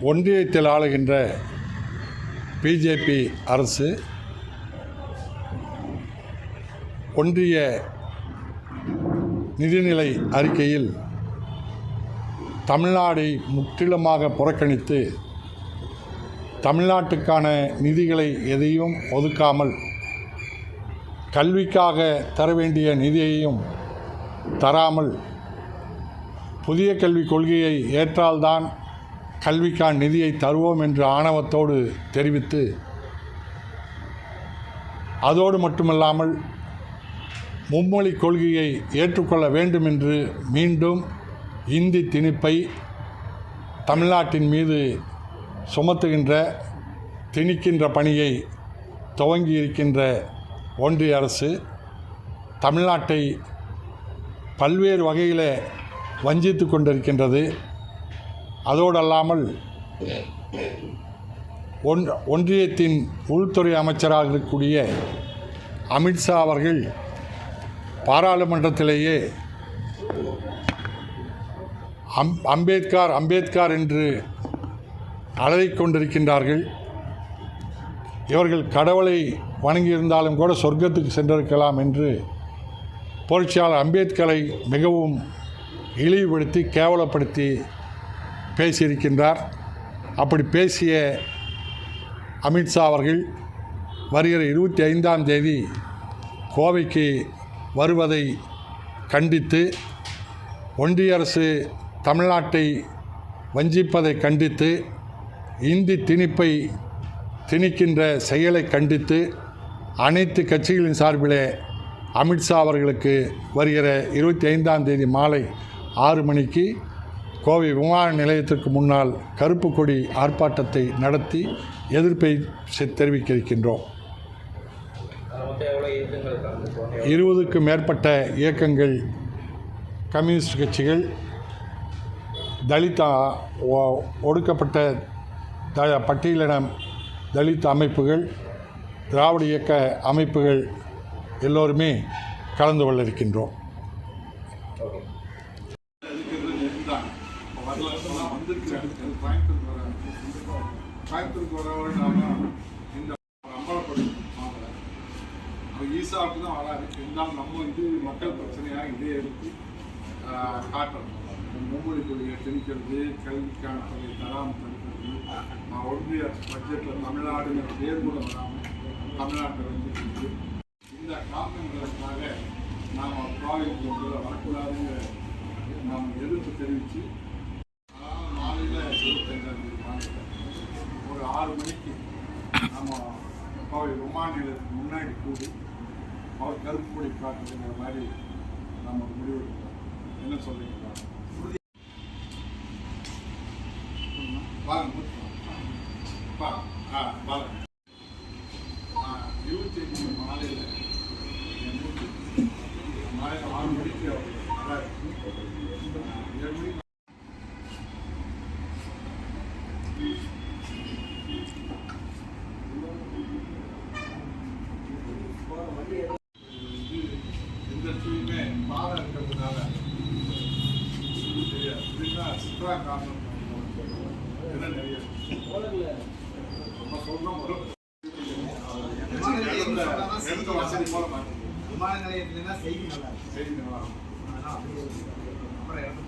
ஒன்றியத்தில் ஆளுகின்ற பிஜேபி அரசு ஒன்றிய நிதிநிலை அறிக்கையில் தமிழ்நாடை முற்றிலுமாக புறக்கணித்து தமிழ்நாட்டுக்கான நிதிகளை எதையும் ஒதுக்காமல் கல்விக்காக தர வேண்டிய நிதியையும் தராமல் புதிய கல்விக் கொள்கையை ஏற்றால்தான் கல்விக்கான நிதியை தருவோம் என்று ஆணவத்தோடு தெரிவித்து அதோடு மட்டுமல்லாமல் மும்மொழி கொள்கையை ஏற்றுக்கொள்ள வேண்டும் என்று மீண்டும் இந்தி திணிப்பை தமிழ்நாட்டின் மீது சுமத்துகின்ற திணிக்கின்ற பணியை துவங்கி இருக்கின்ற ஒன்றிய அரசு தமிழ்நாட்டை பல்வேறு வகையில் வஞ்சித்து கொண்டிருக்கின்றது. அதோடு அல்லாமல் ஒன் ஒன்றியத்தின் உள்துறை அமைச்சராக இருக்கக்கூடிய அமித்ஷா அவர்கள் பாராளுமன்றத்திலேயே அம் அம்பேத்கார் அம்பேத்கார் என்று அலறிக் கொண்டிருக்கின்றார்கள். இவர்கள் கடவுளை வணங்கியிருந்தாலும் கூட சொர்க்கத்துக்கு சென்றிருக்கலாம் என்று புரட்சியாளர் அம்பேத்கரை மிகவும் இழிவுபடுத்தி கேவலப்படுத்தி பேசியிருக்கின்றார். அப்படி பேசிய அமித்ஷா அவர்கள் வருகிற இருபத்தி ஐந்தாம் தேதி கோவைக்கு வருவதை கண்டித்து ஒன்றிய அரசு தமிழ்நாட்டை வஞ்சிப்பதை கண்டித்து இந்தி திணிப்பை திணிக்கின்ற செயலை கண்டித்து அனைத்து கட்சிகளின் சார்பிலே அமித்ஷா அவர்களுக்கு வருகிற இருபத்தி ஐந்தாம் தேதி மாலை ஆறு மணிக்கு கோவை விமான நிலையத்திற்கு முன்னால் கருப்பு கொடி ஆர்ப்பாட்டத்தை நடத்தி எதிர்ப்பை தெரிவிக்க இருக்கின்றோம் இருபதுக்கும் இருபதுக்கு மேற்பட்ட இயக்கங்கள் கம்யூனிஸ்ட் கட்சிகள் தலிதா ஒடுக்கப்பட்ட த பட்டியலின தலித் அமைப்புகள் திராவிட இயக்க அமைப்புகள் எல்லோருமே கலந்து கொள்ள இருக்கின்றோம். ஓகே கோயம்புத்தூருக்கு வரவர்கள் நாம இந்த அம்பலப்படும் மாமலை அவர் ஈசாவுக்கு தான் வராது இருந்தாலும் நம்ம வந்து மக்கள் பிரச்சனையாக இதே எடுத்து காட்டணும் மும்மொழி கொள்கையை திணிக்கிறது கல்விக்கான தொகை தராமல் தடுக்கிறது நான் ஒன்றிய பட்ஜெட்டில் தமிழ்நாடுங்கிற பேர் கூட வராமல் தமிழ்நாட்டை வந்து இந்த காரணங்களுக்காக நாம் கோவைக்கு வரக்கூடாதுங்கிற நாம் எதிர்ப்பு தெரிவித்து கோவை விமான நிலையத்துக்கு முன்னாடி கூடி அவர் கருப்பு கொடி காட்டுங்கிற மாதிரி நம்ம முடிவெடுக்கிறோம். என்ன சொல்றீங்களா? வாங்க ஆ வாங்க இருபத்தி அஞ்சு மாலையில் மாலையில் ஆறு மணிக்கு அவர் விமான நிலையத்துலன்னா செய்தி நல்லா இருக்கும் செய்தி நல்லா இருக்கும். அப்புறம் இறந்து